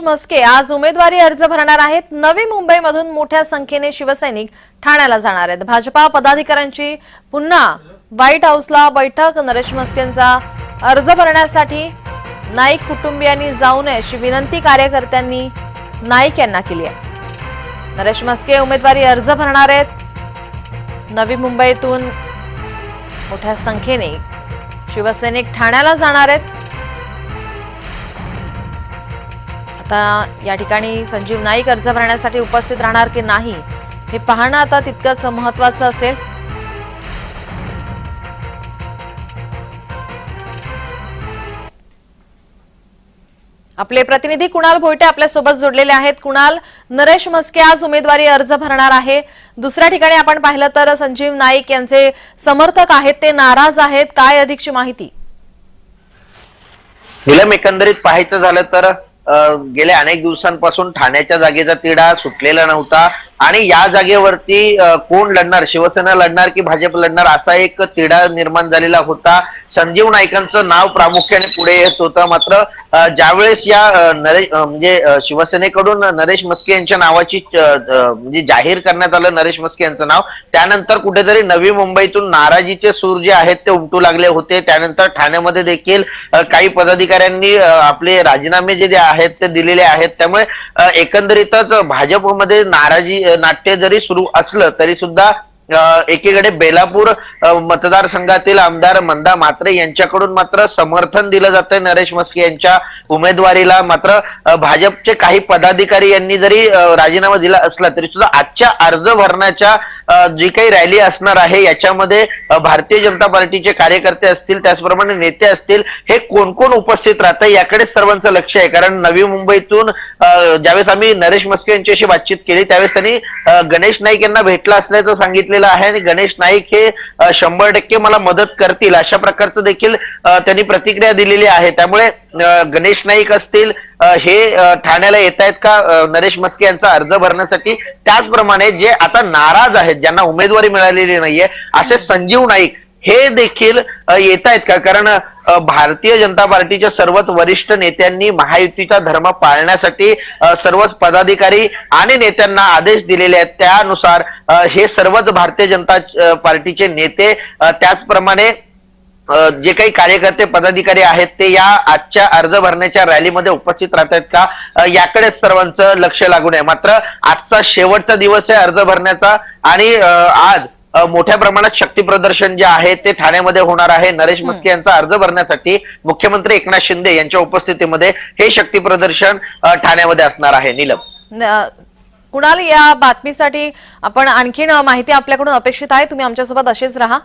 मस्के आज उमेदवारी अर्ज भरणार आहेत. नवी मुंबईमधून मोठ्या संख्येने शिवसैनिक ठाण्याला जाणार आहेत. भाजपा पदाधिकाऱ्यांची पुन्हा व्हाईट हाऊसला बैठक. नरेश मस्केंचा अर्ज भरण्यासाठी नाईक कुटुंबियांनी जाऊ नये अशी विनंती कार्यकर्त्यांनी नाईक यांना केली आहे. नरेश मस्के उमेदवारी अर्ज भरणार आहेत. नवी मुंबईतून मोठ्या संख्येने शिवसैनिक ठाण्याला जाणार आहेत. आता या ठिकाणी संजीव नाईक अर्ज भरण्यासाठी उपस्थित राहणार की नाही हे पाहणं आता तितकंच महत्वाचं असेल. आपले प्रतिनिधी कुणाल भोयटे आपल्यासोबत जोडलेले आहेत. कुणाल नरेश म्हस्के आज उमेदवारी अर्ज भरणार आहे. दुसऱ्या ठिकाणी आपण पाहिलं तर संजीव नाईक यांचे समर्थक आहेत ते नाराज आहेत. काय अधिकची माहिती? एकंदरीत पाहायचं झालं तर गेल्या अनेक दिवसांपासून ठाण्याच्या जागेचा तिढा सुटलेला नव्हता. आणि या जागेवरती कोण लढणार? शिवसेना लढणार की भाजप लढणार? असा एक तिढा निर्माण झालेला होता. संजीव नाईकांचं नाव प्रामुख्याने पुढे येत होतं. मात्र ज्यावेळेस या नरेश म्हणजे शिवसेनेकडून नरेश मस्के यांच्या नावाची म्हणजे जाहीर करण्यात आलं नरेश मस्के यांचं नाव त्यानंतर कुठेतरी नवी मुंबईतून नाराजीचे सूर जे आहेत ते उमटू लागले होते. त्यानंतर ठाण्यामध्ये देखील काही पदाधिकाऱ्यांनी आपले राजीनामे जे आहेत ते दिलेले आहेत. त्यामुळे एकंदरीतच भाजपमध्ये नाराजी नाट्य जरी सुरू असलं तरी सुद्धा एकीकडे बेलापूर मतदारसंघातील आमदार मंदा मात्रे यांच्याकडून मात्र समर्थन दिलं जातंय. नरेश मस्के यांच्या उमेदवारीला मात्र भाजपचे काही पदाधिकारी यांनी जरी राजीनामा दिला असला तरी सुद्धा आजच्या अर्ज भरण्याच्या जी काही रॅली असणार आहे याच्यामध्ये भारतीय जनता पार्टीचे कार्यकर्ते असतील त्याचप्रमाणे नेते असतील हे कोण कोण उपस्थित राहतं याकडे सर्वांचं लक्ष आहे. कारण नवी मुंबईतून अं, ज्यावेळेस आम्ही नरेश मस्के यांच्याशी बातचीत केली त्यावेळेस त्यांनी गणेश नाईक यांना भेटला असल्याचं सांगितलेलं आहे आणि गणेश नाईक हे शंभर टक्के मला मदत करतील. अशा प्रकारचं देखील त्यांनी प्रतिक्रिया दिलेली आहे. त्यामुळे गणेश नाईक असतील हे ठाण्याला येत आहेत का नरेश मस्के यांचा अर्ज भरण्यासाठी? त्याचप्रमाणे जे आता नाराज आहेत ज्यांना उमेदवारी मिळालेली नाहीये असे संजीव नाईक हे देखील येत आहेत का? कारण भारतीय जनता पार्टीच्या सर्वच वरिष्ठ नेत्यांनी महायुतीचा धर्म पाळण्यासाठी सर्वच पदाधिकारी आणि नेत्यांना आदेश दिलेले आहेत. त्यानुसार हे सर्वच भारतीय जनता पार्टीचे नेते त्याचप्रमाणे जे काही कार्यकर्ते पदाधिकारी आहेत ते या आजच्या अर्ज भरण्याच्या रॅलीमध्ये उपस्थित राहत आहेत का याकडेच सर्वांचं लक्ष लागून आहे. मात्र आजचा शेवटचा दिवस आहे अर्ज भरण्याचा आणि आज मोठ्या प्रमाणात शक्ती प्रदर्शन जे आहे ते ठाण्यामध्ये होणार आहे. नरेश म्हस्के यांचा अर्ज भरण्यासाठी मुख्यमंत्री एकनाथ शिंदे यांच्या उपस्थितीमध्ये हे शक्ती प्रदर्शन ठाण्यामध्ये असणार आहे. नीलम. कुणाल या बातमीसाठी आपण आणखीन माहिती आपल्याकडून अपेक्षित आहे. तुम्ही आमच्यासोबत असेच राहा.